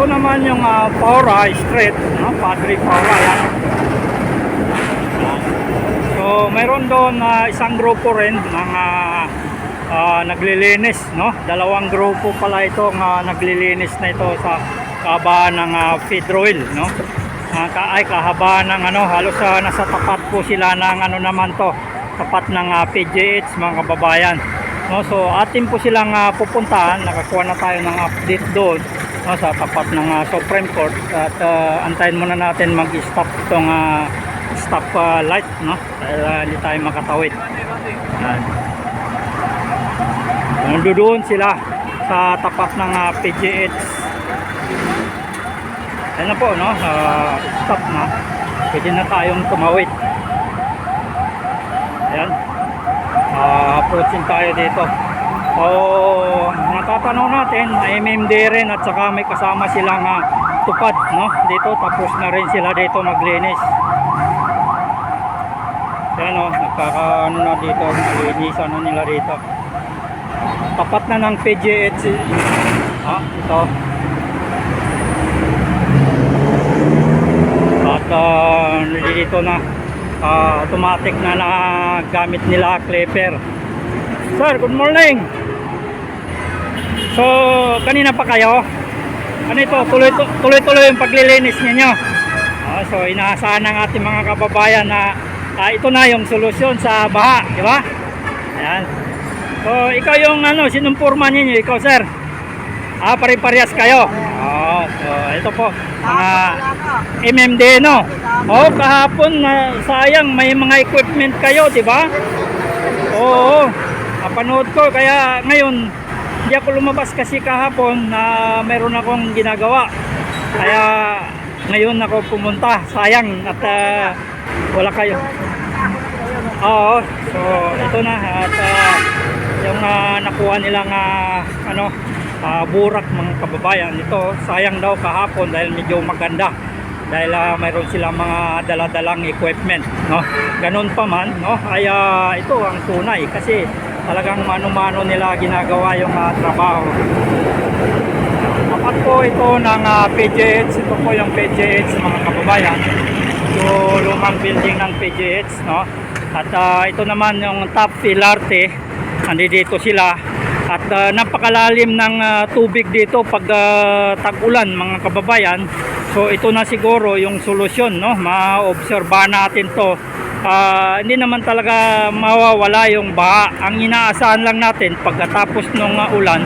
Ito naman yung uh, Paura Street, no? Padre Paura yan. So, mayroon doon na isang grupo rin ng ah, naglilinis, no? Dalawang grupo pala itong ah, naglilinis na ito sa kahabaan ng uh, Fedroil, no? Ah, ka, ay kahabaan ng ano, halos ah, nasa tapat po sila ng ano naman to, tapat ng ah, PGH mga kababayan. No, so atin po silang ah, pupuntahan, nakakuha na tayo ng update doon no, sa tapat ng ah, Supreme Court at ah, antayin muna natin mag-stop itong ah, stop ah, light no dahil ah, hindi tayo makatawid. Yan. Nandoon sila sa tapat ng ah, PGH. Yan na po no, ah, stop na. Pwede na tayong tumawid. Ayan. Ah, approaching tayo dito. So, natatanaw natin, MMD rin at saka may kasama silang ah, tupad, no? Dito, tapos na rin sila dito maglinis. Yan o, nagkakaano na dito, nalinisan na nila dito. Tapat na ng PGH. Ah, ito. At ah, dito na ah, automatic na na gamit nila clipper. Sir, good morning. So, kanina pa kayo? Ano ito? Tuloy- Tuloy-tuloy yung paglilinis ninyo. Ah, so, inaasahan ng ating mga kababayan na ah, ito na yung solusyon sa baha, di ba? Ayan. So, ikaw yung ano, sinumpurma ninyo, ikaw sir. Ah, pare-parehas kayo. Oh, so, ito po. Mga MMD, no? Oh, kahapon, na sayang, may mga equipment kayo, di ba? Oo, napanood ko. Kaya ngayon, hindi ako lumabas kasi kahapon na meron akong ginagawa. Kaya ngayon ako pumunta. Sayang at ah, wala kayo. Oo, so ito na at ah, yung ah, nakuha nilang ah, ano ah, burak mga kababayan ito sayang daw kahapon dahil medyo maganda dahil ah, mayroon silang mga daladalang equipment no ganun pa man no ay ah, ito ang tunay kasi talagang mano-mano nila ginagawa yung ah, trabaho Tapat po ito ng ah, PGH. Ito po yung PGH mga kababayan. Yung lumang building ng PGH. No? At ah, ito naman yung top Pilarte. Nandito sila. At ah, napakalalim ng ah, tubig dito pag ah, tag-ulan mga kababayan. So ito na siguro yung solusyon. No? Ma-obserbahan natin to Ah, hindi naman talaga mawawala yung baha. Ang inaasahan lang natin pagkatapos ng ulan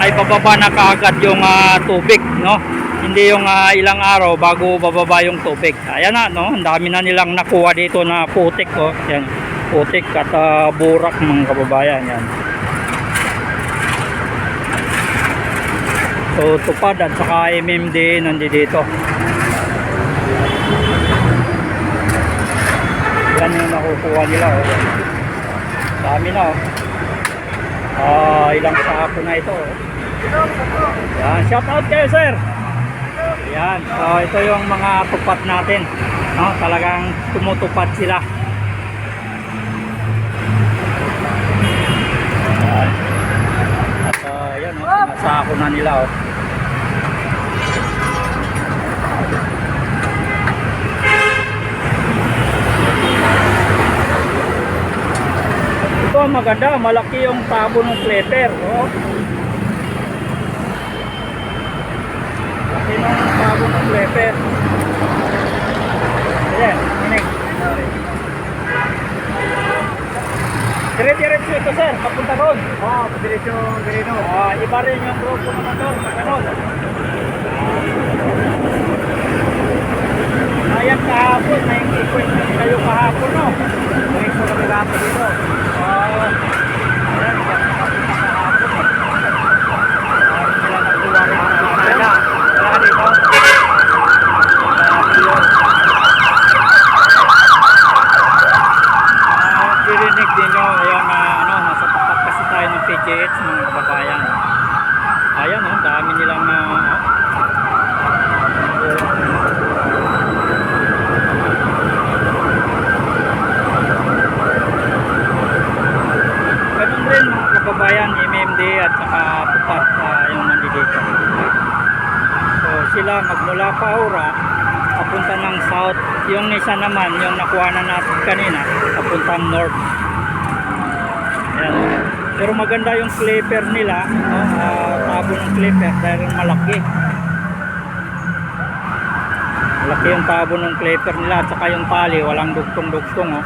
ay bababa na kaagad yung ah, tubig, no? Hindi yung ah, ilang araw bago bababa yung tubig. Ayan na, no? Ang dami na nilang nakuha dito na putik, oh. Yan, putik at ah, burak mga kababayan, yan. So, tupad at saka MMD nandito. Yan yung nakukuha nila. Oh. Dami na. Oh. Ah, ilang sako na ito. Oh. Yan, shout out kayo sir. Yan, so ito yung mga tupat natin. No, talagang tumutupad sila. Yan. At uh, yan, oh, sinasako na nila. Oh. Ito maganda, malaki yung tabo ng kleper. Oh. Laki ng tabo ng kleper. Ayan, inig. Dire-diretso ito sir, papunta doon. Oo, oh, diretso ganito. Ah, iba rin yung grupo naman doon, sa ganon. Ayan kahapon, may equipment kayo kahapon, no? Diretso kami dapat dito. Ah, ayan, nakapunta kahapon, eh. Parang sila nagtuwa rin ng mga Wala. Wala dito. Ah, dirinig din nyo yung ah, ano, nasa tapat kasi tayo ng PGH mga kababayan. Ayan oh, dami nilang ah, sila magmula pa Aura papunta ng south. Yung isa naman, yung nakuha na natin kanina, papuntang north. Ayan. Pero maganda yung clipper nila, no? Ah, tabo ng clipper dahil malaki. Malaki yung tabo ng clipper nila at saka yung tali, walang dugtong-dugtong. Oh.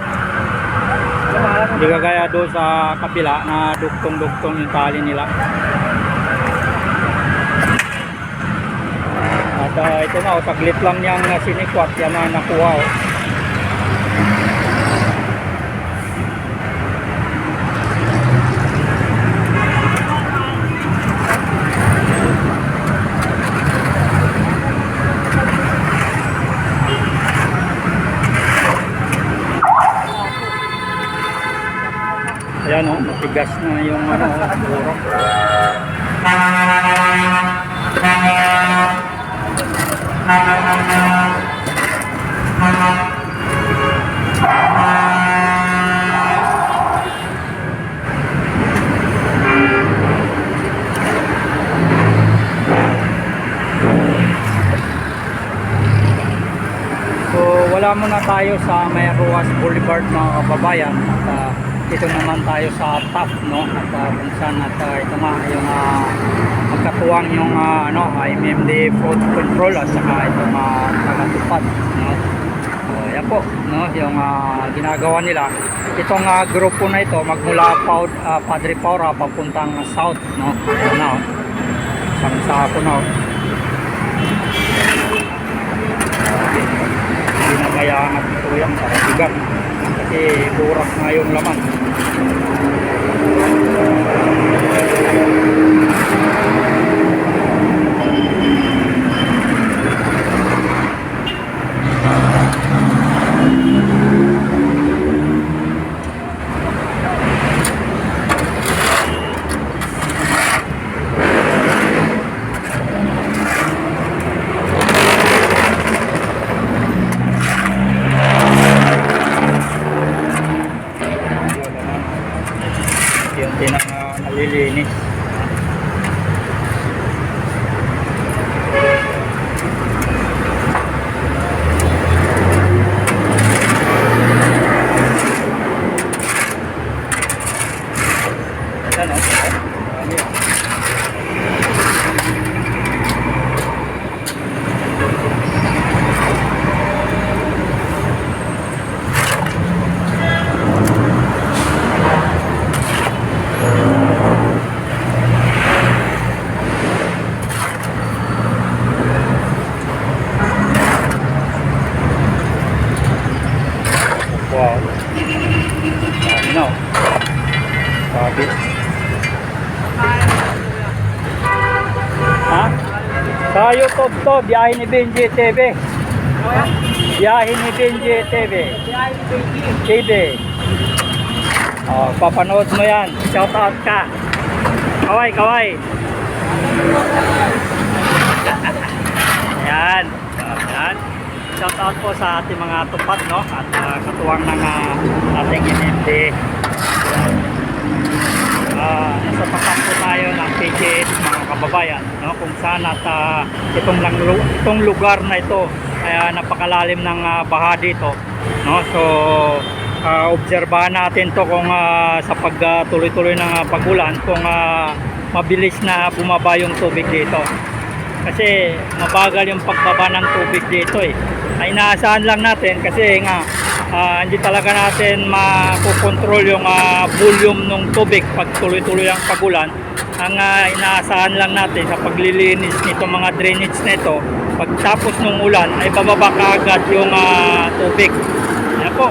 Hindi kagaya doon sa kabila na dugtong-dugtong yung tali nila. Ah, ito na, oh, saglit lang niyang uh, sinikwat, yan na nakuha. Oh. Ayan oh, matigas na yung ano, oh, siguro. So wala muna tayo sa may Ruas Boulevard mga kababayan. At ah, dito naman tayo sa top no? At ah, kung saan at ah, ito nga yung uh, magkatuwang yung ah, ano IMMD Food Control at saka ito mga tagatupad no? So yan po no yung ah, ginagawa nila. Itong ah, grupo na ito magmula Paud, ah, Padre Paura papuntang south no? Ayan na oh. isang sako na oh. hindi na mayangat ito yan para bigat kasi burak nga yung laman yung tinang uh, nalilinis Ayan, oh. Dami, oh. Wow. Dami na, oh. Sabi. Ha? Sa YouTube to, biyahe ni Benji TV. Biyahe ni Benji TV. TV. Oh, papanood mo yan. Shout out ka. Kaway, kaway. Ayan. Ayan. Shout out po sa ating mga tupat, no? At uh, katuwang ng uh, ating NMD. Ah, nasa tapat po tayo ng PGH mga kababayan no? Kung saan at ah, itong lang itong lugar na ito kaya napakalalim ng ah, baha dito no? So ah, obserbahan natin to kung ah, sa pagtuloy-tuloy ng ah, pagulan kung ah, mabilis na bumaba yung tubig dito. Kasi mabagal yung pagbaba ng tubig dito eh. Ay inaasahan lang natin kasi nga ah, hindi talaga natin makokontrol yung ah, volume ng tubig pag tuloy-tuloy ang pagulan. Ang ah, inaasahan lang natin sa paglilinis nito mga drainage nito pagtapos ng ulan ay bababa kaagad yung ah, tubig. Yan po.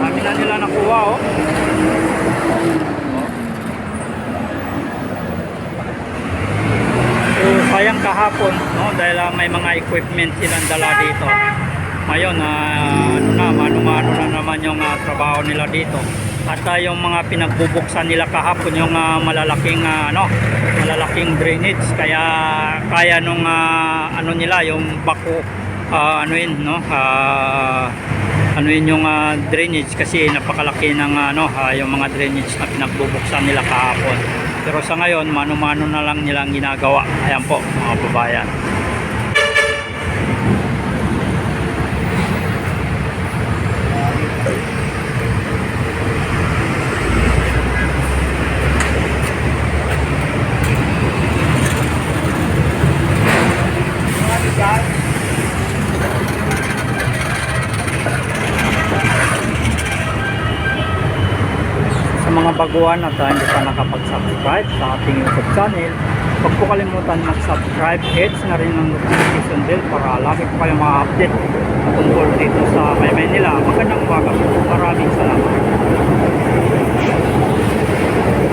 Dami na nila nakuha oh. So sayang kahapon no dahil ah, may mga equipment silang dala dito. Ngayon ah, ano na mano-mano na naman yung ah, trabaho nila dito. At ah, yung mga pinagbubuksan nila kahapon yung ah, malalaking ah, ano, malalaking drainage kaya kaya nung ah, ano nila yung bako ah, ano yun, no? Ah, ano yun yung ah, drainage kasi napakalaki ng ano, ah, yung mga drainage na pinagbubuksan nila kahapon. Pero sa ngayon, mano-mano na lang nilang ginagawa. Ayan po, mga babayan. sa mga baguhan at uh, hindi pa nakapag-subscribe sa ating YouTube channel, huwag po kalimutan mag-subscribe, hits na rin ang notification bell para lagi po kayong ma-update tungkol dito sa May Manila. Magandang umaga po. Maraming salamat.